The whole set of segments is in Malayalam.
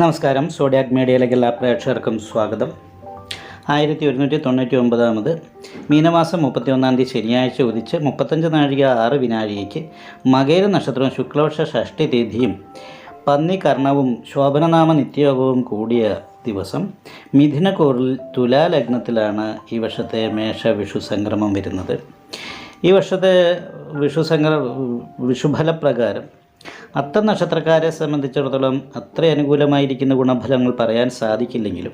നമസ്കാരം. സോഡിയാക് മീഡിയയിലേക്ക് എല്ലാ പ്രേക്ഷകർക്കും സ്വാഗതം. ആയിരത്തി ഒരുന്നൂറ്റി തൊണ്ണൂറ്റി ഒമ്പതാമത് മീനമാസം മുപ്പത്തി ഒന്നാം തീയതി ശനിയാഴ്ച ഉദിച്ച് മുപ്പത്തഞ്ച് നാഴിക ആറ് വിനാഴിക്ക് മകേര നക്ഷത്രവും ശുക്ലപക്ഷ ഷഷ്ടി തിഥിയും പന്നി കർണവും ശോഭനനാമ നിത്യയോഗവും കൂടിയ ദിവസം മിഥുനക്കൂറിൽ തുലാലഗ്നത്തിലാണ് ഈ വർഷത്തെ മേഷ വിഷു സംക്രമം വരുന്നത്. ഈ വർഷത്തെ വിഷു സംക്ര വിഷുഫലപ്രകാരം അത്ത നക്ഷത്രക്കാരെ സംബന്ധിച്ചിടത്തോളം അത്ര അനുകൂലമായിരിക്കുന്ന ഗുണഫലങ്ങൾ പറയാൻ സാധിക്കില്ലെങ്കിലും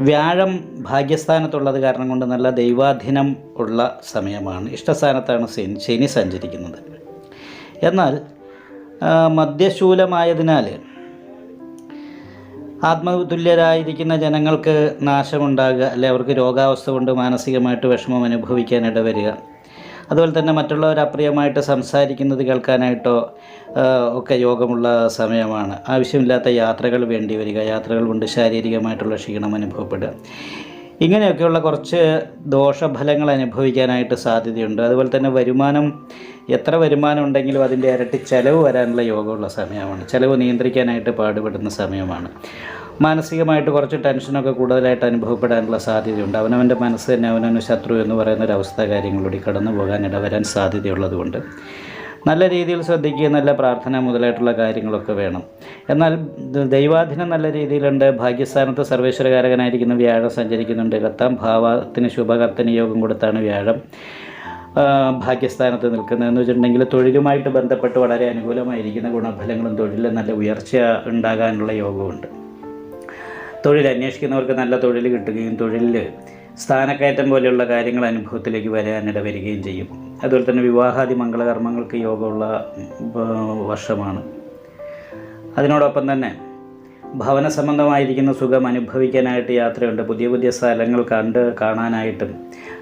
വ്യാഴം ഭാഗ്യസ്ഥാനത്തുള്ളത് കാരണം കൊണ്ട് നല്ല ദൈവാധീനം ഉള്ള സമയമാണ്. ഇഷ്ടസ്ഥാനത്താണ് ശനി സഞ്ചരിക്കുന്നത്. എന്നാൽ മദ്യശൂലമായതിനാൽ ആത്മതുല്യരായിരിക്കുന്ന ജനങ്ങൾക്ക് നാശമുണ്ടാകുക അല്ലെ അവർക്ക് രോഗാവസ്ഥ കൊണ്ട് മാനസികമായിട്ട് വിഷമം അനുഭവിക്കാൻ ഇടവരിക അതുപോലെ തന്നെ മറ്റുള്ളവർ അപ്രിയമായിട്ട് സംസാരിക്കുന്നത് കേൾക്കാനായിട്ടോ ഒക്കെ യോഗമുള്ള സമയമാണ്. ആവശ്യമില്ലാത്ത യാത്രകൾ വേണ്ടി വരിക യാത്രകൾ കൊണ്ട് ശാരീരികമായിട്ടുള്ള ക്ഷീണം അനുഭവപ്പെടുക. ഇങ്ങനെയൊക്കെയുള്ള കുറച്ച് ദോഷഫലങ്ങൾ അനുഭവിക്കാനായിട്ട് സാധ്യതയുണ്ട്. അതുപോലെ തന്നെ വരുമാനം എത്ര വരുമാനം ഉണ്ടെങ്കിലും അതിന്റെ ഇരട്ടി ചിലവ് വരാനുള്ള യോഗമുള്ള സമയമാണ്. ചിലവ് നിയന്ത്രിക്കാനായിട്ട് പാടുപെടുന്ന സമയമാണ്. മാനസികമായിട്ട് കുറച്ച് ടെൻഷനൊക്കെ കൂടുതലായിട്ട് അനുഭവപ്പെടാനുള്ള സാധ്യതയുണ്ട്. അവനവന്റെ മനസ്സ് തന്നെ അവനവന് ശത്രു എന്ന് പറയുന്ന ഒരവസ്ഥ കാര്യങ്ങളിലൂടെ കടന്നു പോകാൻ ഇടവരാൻ സാധ്യതയുള്ളതുകൊണ്ട്. നല്ല രീതിയിൽ ശ്രദ്ധിക്കുക നല്ല പ്രാർത്ഥന മുതലായിട്ടുള്ള കാര്യങ്ങളൊക്കെ വേണം. എന്നാൽ ദൈവാധീനം നല്ല രീതിയിലുണ്ട്. ഭാഗ്യസ്ഥാനത്ത് സർവേശ്വരകാരകനായിരിക്കുന്ന വ്യാഴം സഞ്ചരിക്കുന്നുണ്ട്. കത്താം ഭാവത്തിന് ശുഭകർത്തന യോഗം കൊടുത്താണ് വ്യാഴം. ഭാഗ്യസ്ഥാനത്ത് നിൽക്കുന്നതെന്ന് വെച്ചിട്ടുണ്ടെങ്കിൽ തൊഴിലുമായിട്ട് ബന്ധപ്പെട്ട് വളരെ അനുകൂലമായിരിക്കുന്ന ഗുണഫലങ്ങളും തൊഴിലിൽ നല്ല ഉയർച്ച ഉണ്ടാകാനുള്ള യോഗമുണ്ട്. തൊഴിൽ അന്വേഷിക്കുന്നവർക്ക് നല്ല തൊഴിൽ കിട്ടുകയും തൊഴിലിൽ സ്ഥാനക്കയറ്റം പോലെയുള്ള കാര്യങ്ങൾ അനുഭവത്തിലേക്ക് വരാനിട വരികയും ചെയ്യും. അതുപോലെ തന്നെ വിവാഹാദി മംഗളകർമ്മങ്ങൾക്ക് യോഗമുള്ള വർഷമാണ്. അതിനോടൊപ്പം തന്നെ ഭവന സംബന്ധമായിരിക്കുന്ന സുഖം അനുഭവിക്കാനായിട്ട് യാത്രയുണ്ട്. പുതിയ പുതിയ സ്ഥലങ്ങൾ കണ്ട് കാണാനായിട്ടും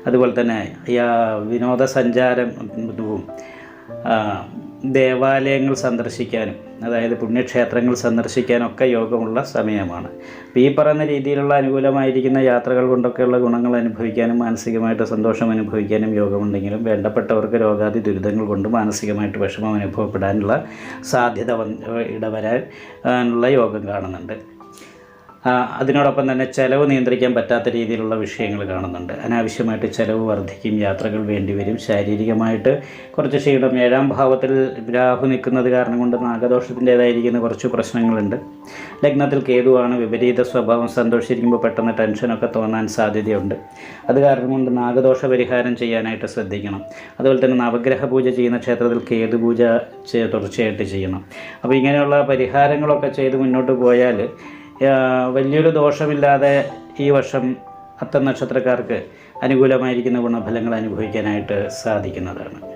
അതുപോലെ തന്നെ വിനോദസഞ്ചാരം ദേവാലയങ്ങൾ സന്ദർശിക്കാനും അതായത് പുണ്യക്ഷേത്രങ്ങൾ സന്ദർശിക്കാനൊക്കെ യോഗമുള്ള സമയമാണ്. അപ്പോൾ ഈ പറയുന്ന രീതിയിലുള്ള അനുകൂലമായിരിക്കുന്ന യാത്രകൾ കൊണ്ടൊക്കെയുള്ള ഗുണങ്ങൾ അനുഭവിക്കാനും മാനസികമായിട്ട് സന്തോഷം അനുഭവിക്കാനും യോഗമുണ്ടെങ്കിലും വേണ്ടപ്പെട്ടവർക്ക് രോഗാദി ദുരിതങ്ങൾ കൊണ്ട് മാനസികമായിട്ട് വിഷമം അനുഭവപ്പെടാനുള്ള സാധ്യത ഉള്ള യോഗം കാണുന്നുണ്ട്. അതിനോടൊപ്പം തന്നെ ചിലവ് നിയന്ത്രിക്കാൻ പറ്റാത്ത രീതിയിലുള്ള വിഷയങ്ങൾ കാണുന്നുണ്ട്. അനാവശ്യമായിട്ട് ചിലവ് വർദ്ധിക്കും യാത്രകൾ വേണ്ടിവരും. ശാരീരികമായിട്ട് കുറച്ച് ക്ഷീണം. ഏഴാം ഭാവത്തിൽ രാഹു നിൽക്കുന്നത് കാരണം കൊണ്ട് നാഗദോഷത്തിന്റേതായിരിക്കുന്ന കുറച്ച് പ്രശ്നങ്ങളുണ്ട്. ലഗ്നത്തിൽ കേതുവാണ് വിപരീത സ്വഭാവം. സന്തോഷിച്ചിരിക്കുമ്പോൾ പെട്ടെന്ന് ടെൻഷനൊക്കെ തോന്നാൻ സാധ്യതയുണ്ട്. അത് കാരണം കൊണ്ട് നാഗദോഷ പരിഹാരം ചെയ്യാനായിട്ട് ശ്രദ്ധിക്കണം. അതുപോലെ തന്നെ നവഗ്രഹ പൂജ ചെയ്യുന്ന ക്ഷേത്രത്തിൽ കേതു പൂജ തുടർച്ചയായിട്ട് ചെയ്യണം. അപ്പോൾ ഇങ്ങനെയുള്ള പരിഹാരങ്ങളൊക്കെ ചെയ്ത് മുന്നോട്ട് പോയാൽ വലിയൊരു ദോഷമില്ലാതെ ഈ വർഷം അത്തം നക്ഷത്രക്കാർക്ക് അനുകൂലമായിരിക്കുന്ന ഗുണഫലങ്ങൾ അനുഭവിക്കാനായിട്ട് സാധിക്കുന്നതാണ്.